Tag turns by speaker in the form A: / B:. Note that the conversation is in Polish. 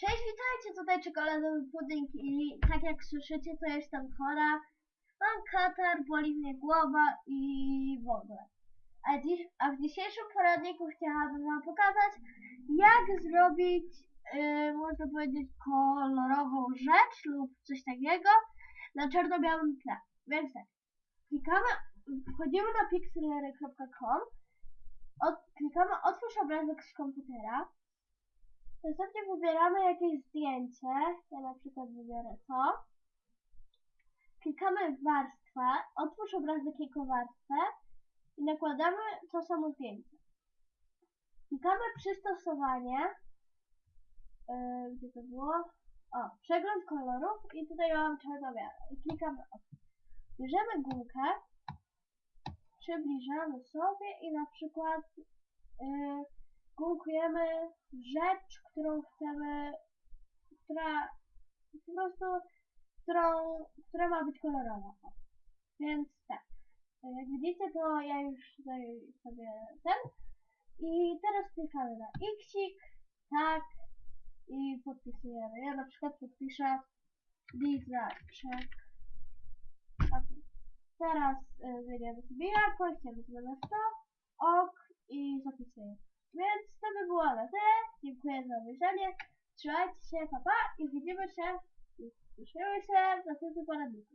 A: Cześć, witajcie, tutaj czekoladowy pudding i tak jak słyszycie, to jestem chora. Mam katar, boli mnie głowa i w ogóle. A, dziś, a w dzisiejszym poradniku chciałabym wam pokazać, jak zrobić, yy, można powiedzieć, kolorową rzecz lub coś takiego na czarno-białym tle. Więc tak, klikamy, wchodzimy na pixelery.com, od, klikamy otwórz obrazek z komputera, Następnie wybieramy jakieś zdjęcie. Ja na przykład wybiorę to. Klikamy w warstwę, otwórz obrazek jako warstwę i nakładamy to samo zdjęcie. Klikamy przystosowanie. Yy, gdzie to było? O, przegląd kolorów i tutaj mam czarno-białe. I klikamy o. Bierzemy gumkę, przybliżamy sobie i na przykład yy, gumkujemy rzecz, którą chcemy, która po prostu, którą, która ma być kolorowa. Więc tak, jak widzicie, to ja już tutaj sobie ten i teraz klikamy na xik, tak i podpisujemy. Ja na przykład podpiszę Lizaczek. Okay. Teraz y, zmieniamy sobie jakość, ja wezmę na 100, ok i zapisuję. Więc to by było na tyle. Dziękuję za obejrzenie. Trzymajcie się, papa pa, i widzimy się, słyszymy się w następnym poradniku.